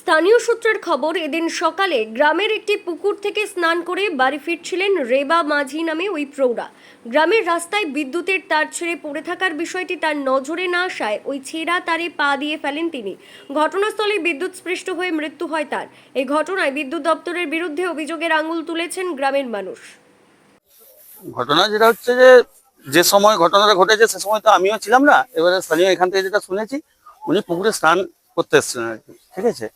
স্থানীয় সূত্রের খবর, এদিন সকালে গ্রামের একটি পুকুর থেকে স্নান করে বাড়ি ফিরছিলেন রেবা মাঝি নামে ওই প্রৌঢ়া। গ্রামের রাস্তায় বিদ্যুতের তার ছেড়ে পড়ে থাকার বিষয়টি তার নজরে না আসায় ওই ছেঁড়া তারে পা দিয়ে ফেলেন তিনি। ঘটনাস্থলে বিদ্যুৎ স্পৃষ্ট হয়ে মৃত্যু হয় তার। এই ঘটনায় বিদ্যুৎ দপ্তরের বিরুদ্ধে অভিযোগের আঙুল তুলেছেন গ্রামের মানুষ। ঘটনা যেটা হচ্ছে যে যে সময় ঘটনাটা ঘটেছে সে সময় তো আমিও ছিলাম না। এবারে স্থানীয় এখান থেকে যেটা শুনেছি, উনি পুকুরে স্নান করতে এসেছিলেন আর কি। ঠিক আছে?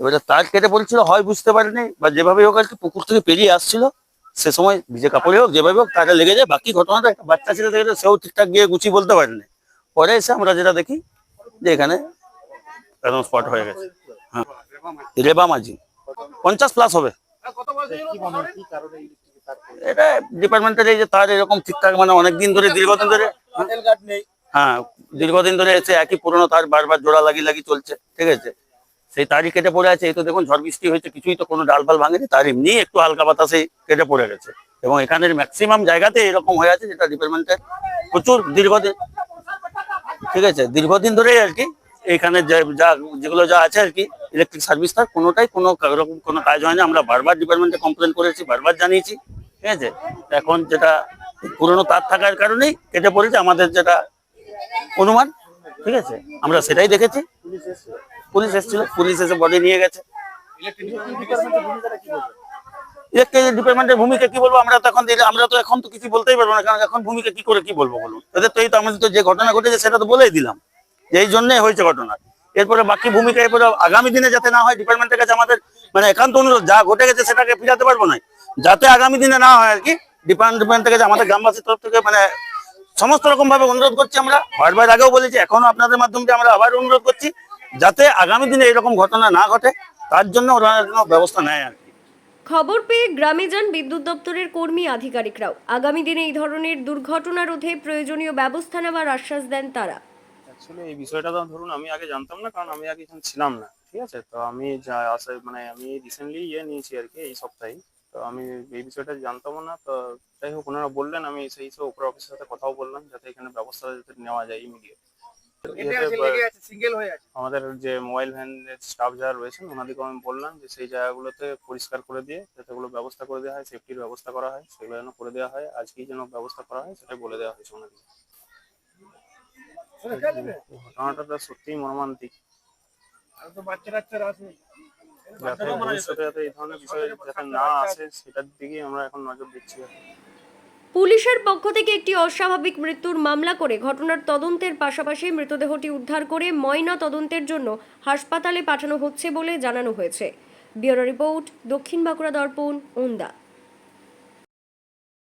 এবারে তার কেটে বলছিল, হয় বুঝতে পারেনি, বা যেভাবে হোক আর কি পুকুর থেকে পেরিয়ে আসছিল, সে সময় ভিজে কাপড়ে হোক, যেভাবে হোক তারা লেগে যায়। বাকি ঘটনাটা একটা বাচ্চা ছেলে থেকে সেও ঠিকঠাক গিয়ে গুছিয়ে বলতে পারেনি। পরে এসে আমরা যেটা দেখি, যে এখানে একদম স্পট হয়ে গেছে। হ্যাঁ। রেবা মাঝি। পঞ্চাশ প্লাস হবে। এটা ডিপার্টমেন্টের এই যে তার এরকম ঠিকঠাক মানে অনেকদিন ধরে, দীর্ঘদিন ধরে হ্যাঁ দীর্ঘদিন ধরে এসে একই পুরনো তার বারবার জোড়া লাগিয়ে লাগিয়ে চলছে, ঠিক আছে? সেই তারই কেটে পড়ে আছে। এই তো দেখুন, ঝড় বৃষ্টি হয়েছে, কিছুই তো কোনো ডাল ফাল ভাঙেনি, তার এমনি একটু হালকা বাতাসে কেটে পড়ে গেছে। এবং এখানের ম্যাক্সিমাম জায়গাতে এরকম হয়ে আছে, যেটা ডিপার্টমেন্টের প্রচুর দীর্ঘদিন, ঠিক আছে, দীর্ঘদিন ধরেই আর কি এখানে যা যেগুলো যা আছে আর কি ইলেকট্রিক সার্ভিস তার কোনোটাই কোনো রকম কোনো কাজ হয়নি। আমরা বারবার ডিপার্টমেন্টে কমপ্লেন করেছি, বারবার জানিয়েছি, ঠিক আছে? এখন যেটা পুরনো তার থাকার কারণেই কেটে পড়েছে, আমাদের যেটা অনুমান ঠিক আছে? আমরা সেটাই দেখেছি। পুলিশ এসেছিল, পুলিশ এসে বডি নিয়ে গেছে। সেটা তো বলেই দিলাম। যে এই জন্যই হয়েছে ঘটনা। এরপরে বাকি ভূমিকা, এরপরে আগামী দিনে যাতে না হয়, ডিপার্টমেন্টের কাছে আমাদের মানে একান্ত অনুরোধ, যা ঘটে গেছে সেটাকে ফিরাতে পারব না। যাতে আগামী দিনে না হয় আর কি, ডিপার্টমেন্টের থেকে আমাদের গ্রামবাসীর তরফ থেকে মানে সমস্ত রকম ভাবে অনুরোধ করছি আমরা। বারবার আগেও বলেছি এখনও আপনাদের মাধ্যমে আমরা আবার অনুরোধ করছি যাতে আগামী দিনে এরকম ঘটনা না ঘটে তার জন্য ওরা যেন ব্যবস্থা নেয় আর খবর পেয়ে গ্রামে যান বিদ্যুৎ দপ্তরের কর্মী আধিকারিকরাও। আগামী দিনে এই ধরনের দুর্ঘটনা রোধে প্রয়োজনীয় ব্যবস্থা নেওয়ার আশ্বাস দেন তারা। অ্যাকচুয়ালি এই বিষয়টা তো ধরুন আমি আগে জানতাম না কারণ আমি আগে এখানে ছিলাম না ঠিক আছে? তো আমি যা আসে মানে আমি রিসেন্টলি ইয়ে নিয়েছি আর কি এই সপ্তাহে তো আমি এই বিষয়টা জানতামও না তো যাই হোক ওনারা বললেন আমি সেই হিসেবে উপর অফিসের সাথে কথাও বললাম যাতে এখানে ব্যবস্থা যাতে নেওয়া যায় ইমিডিয়েট আমাদের যে মোবাইল ভ্যানের স্টাফ যারা রয়েছেন ওনাদেরকে আমি বললাম যে সেই জায়গাগুলোতে পরিষ্কার করে দিয়ে যাতে ওগুলো ব্যবস্থা করে দেওয়া হয় সেফটির ব্যবস্থা করা হয় সেগুলো যেন করে দেওয়া হয় আজকেই যেন ব্যবস্থা করা হয় সেটাই বলে দেওয়া হয়েছে ওনাদেরকে ঘটনাটা তো সত্যিই মর্মান্তিক। যাতে ভবিষ্যতে যাতে এই ধরনের বিষয় যাতে না আসে সেটার দিকেই আমরা এখন নজর দিচ্ছি। পুলিশের পক্ষ থেকে একটি অস্বাভাবিক মৃত্যুর মামলা করে ঘটনার তদন্তের পাশাপাশি মৃতদেহটি উদ্ধার করে ময়না তদন্তের জন্য হাসপাতালে পাঠানো হচ্ছে বলে জানানো হয়েছে। ব্যুরো রিপোর্ট দক্ষিণ বাঁকুড়া দর্পণ ওন্দা।